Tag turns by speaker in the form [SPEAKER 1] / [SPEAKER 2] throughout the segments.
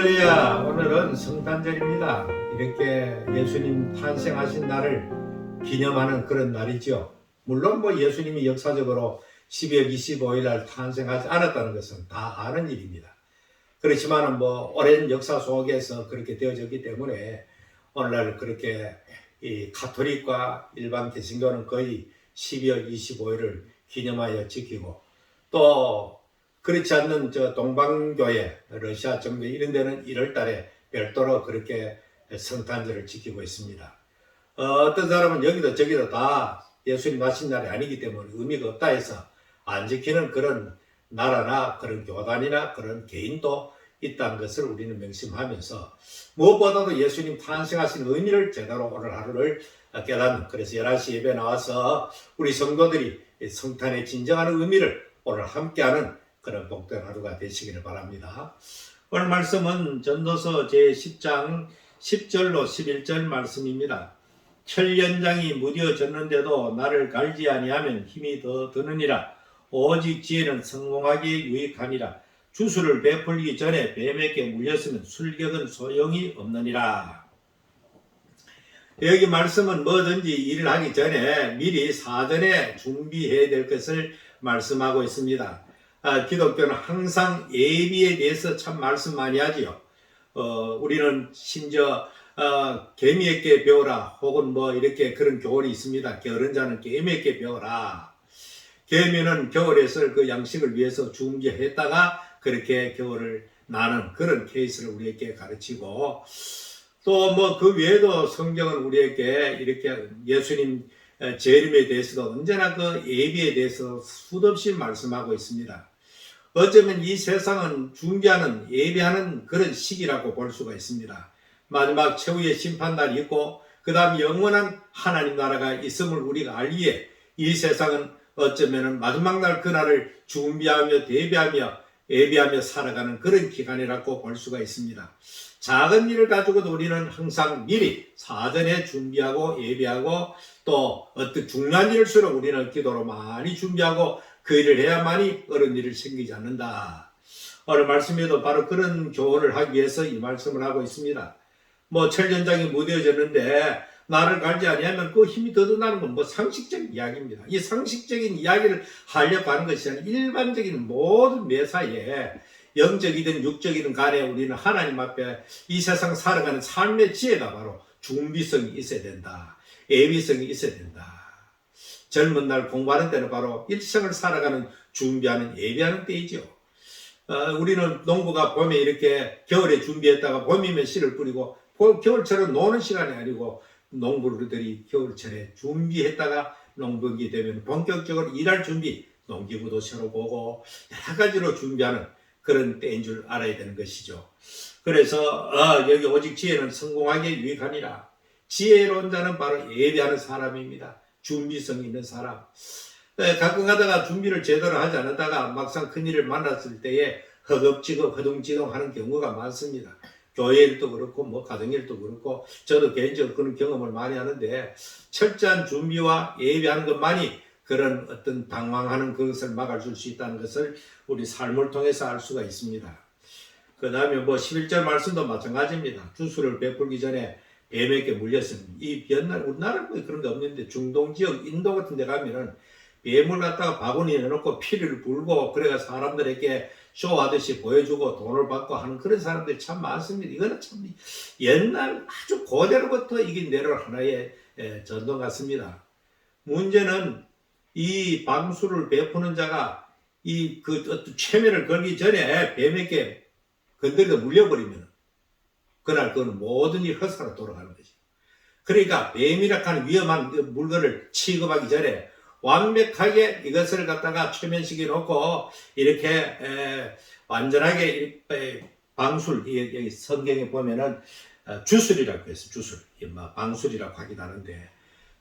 [SPEAKER 1] 할렐루야! 오늘은 성탄절입니다. 이렇게 예수님 탄생하신 날을 기념하는 그런 날이죠. 물론 뭐 예수님이 역사적으로 12월 25일 날 탄생하지 않았다는 것은 다 아는 일입니다. 그렇지만 뭐 오랜 역사 속에서 그렇게 되어졌기 때문에 오늘날 그렇게 이 가톨릭과 일반 개신교는 거의 12월 25일을 기념하여 지키고 또 그렇지 않는 저 동방교회, 러시아 정부 이런 데는 1월 달에 별도로 그렇게 성탄절을 지키고 있습니다. 어, 떤 사람은 여기도 저기도 다 예수님 나신 날이 아니기 때문에 의미가 없다 해서 안 지키는 그런 나라나 그런 교단이나 그런 개인도 있다는 것을 우리는 명심하면서 무엇보다도 예수님 탄생하신 의미를 제대로 오늘 하루를 깨닫는 그래서 11시 예배 나와서 우리 성도들이 성탄의 진정한 의미를 오늘 함께하는 그런 복된 하루가 되시기를 바랍니다. 오늘 말씀은 전도서 제10장 10절로 11절 말씀입니다. 철연장이 무뎌졌는데도 나를 갈지 아니하면 힘이 더 드느니라. 오직 지혜는 성공하기에 유익하니라. 주수를 베풀기 전에 뱀에게 물렸으면 술격은 소용이 없느니라. 여기 말씀은 뭐든지 일을 하기 전에 미리 사전에 준비해야 될 것을 말씀하고 있습니다. 아, 기독교는 항상 예비에 대해서 참 말씀 많이 하지요. 어, 우리는 심지어 어, 개미에게 배워라 혹은 뭐 이렇게 그런 교훈이 있습니다. 게으른 자는 개미에게 배워라. 개미는 겨울에 쓸 그 양식을 위해서 준비했다가 그렇게 겨울을 나는 그런 케이스를 우리에게 가르치고 또 뭐 그 외에도 성경은 우리에게 이렇게 예수님 재림에 대해서도 언제나 그 예비에 대해서 수없이 말씀하고 있습니다. 어쩌면 이 세상은 준비하는 예배하는 그런 시기라고 볼 수가 있습니다. 마지막 최후의 심판날이 있고 그 다음 영원한 하나님 나라가 있음을 우리가 알기에 이 세상은 어쩌면 마지막 날 그날을 준비하며 대비하며 예비하며 살아가는 그런 기간이라고 볼 수가 있습니다. 작은 일을 가지고도 우리는 항상 미리 사전에 준비하고 예비하고 또 어떤 중요한 일일수록 우리는 기도로 많이 준비하고 그 일을 해야만이 어려운 일을 생기지 않는다. 오늘 말씀에도 바로 그런 교훈을 하기 위해서 이 말씀을 하고 있습니다. 뭐 철전장이 무뎌졌는데 나를 갈지 아니하면 그 힘이 더 든다는 건 뭐 상식적인 이야기입니다. 이 상식적인 이야기를 하려고 하는 것이 아니라 일반적인 모든 매사에 영적이든 육적이든 간에 우리는 하나님 앞에 이 세상 살아가는 삶의 지혜가 바로 준비성이 있어야 된다. 예비성이 있어야 된다. 젊은 날 공부하는 때는 바로 일생을 살아가는 준비하는 예비하는 때이죠. 어, 우리는 농부가 봄에 이렇게 겨울에 준비했다가 봄이면 씨를 뿌리고 겨울철은 노는 시간이 아니고 농부들이 겨울철에 준비했다가 농번기 되면 본격적으로 일할 준비, 농기구도 새로 보고 여러 가지로 준비하는 그런 때인 줄 알아야 되는 것이죠. 그래서 어, 여기 오직 지혜는 성공하기에 유익하니라. 지혜로운 자는 바로 예비하는 사람입니다. 준비성 있는 사람. 네, 가끔 가다가 준비를 제대로 하지 않았다가 막상 큰일을 만났을 때에 허겁지겁 허둥지둥 하는 경우가 많습니다. 교회 일도 그렇고 뭐 가정 일도 그렇고 저도 개인적으로 그런 경험을 많이 하는데 철저한 준비와 예비하는 것만이 그런 어떤 당황하는 그것을 막아줄 수 있다는 것을 우리 삶을 통해서 알 수가 있습니다. 그 다음에 뭐 11절 말씀도 마찬가지입니다. 주수를 베풀기 전에 뱀에게 물렸습니다. 이 옛날 우리나라 뭐 그런 거 없는데 중동 지역 인도 같은 데 가면은 뱀을 갖다가 바구니에 넣어놓고 피를 불고 그래가 사람들에게 쇼하듯이 보여주고 돈을 받고 하는 그런 사람들이 참 많습니다. 이거는 참 옛날 아주 고대로부터 이게 내려온 하나의 전통 같습니다. 문제는 이 방수를 베푸는 자가 이 그 최면을 걸기 전에 뱀에게 건드려 물려버리면 그날 그는 모든 일 헛사로 돌아가는 거지. 그러니까 하는 위험한 그 물건을 취급하기 전에 완벽하게 이것을 갖다가 최면시켜 놓고 이렇게 에, 완전하게 에, 방술 여기 성경에 보면은 어, 주술이라고 했어 주술 뭐 방술이라고 하긴 하는데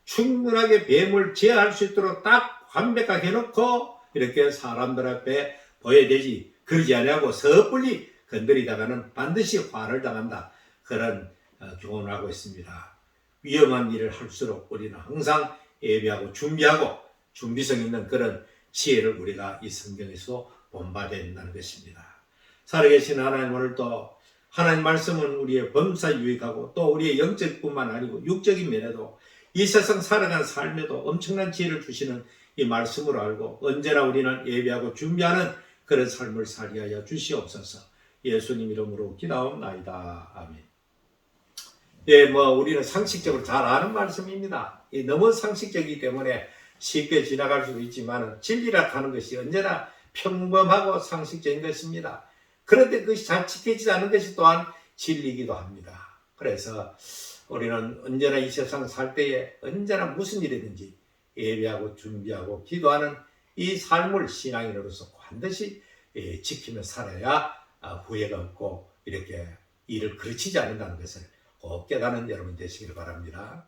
[SPEAKER 1] 충분하게 뱀을 제어할 수 있도록 딱 완벽하게 해놓고 이렇게 사람들 앞에 보여야 되지 그러지 않냐고 섣불리 건드리다가는 반드시 화를 당한다 그런 어, 교훈을 하고 있습니다 위험한 일을 할수록 우리는 항상 예배하고 준비하고 준비성 있는 그런 지혜를 우리가 이 성경에서 본받아야 된다는 것입니다. 살아계신 하나님 오늘 또 하나님 말씀은 우리의 범사 유익하고 또 우리의 영적뿐만 아니고 육적인 면에도 이 세상 살아가는 삶에도 엄청난 지혜를 주시는 이 말씀으로 알고 언제나 우리는 예배하고 준비하는 그런 삶을 살게 하여 주시옵소서. 예수님 이름으로 기도하옵나이다. 아멘. 예, 뭐 우리는 상식적으로 잘 아는 말씀입니다. 이 너무 상식적이기 때문에 쉽게 지나갈 수도 있지만 진리라 하는 것이 언제나 평범하고 상식적인 것입니다. 그런데 그것이 잘 지켜지지 않는 것이 또한 진리이기도 합니다. 그래서 우리는 언제나 이 세상 살 때에 언제나 무슨 일이든지 예배하고 준비하고 기도하는 이 삶을 신앙인으로서 반드시 예, 지키며 살아야 아, 후회가 없고 이렇게 일을 그르치지 않는다는 것을 꼭 깨닫는 여러분 되시길 바랍니다.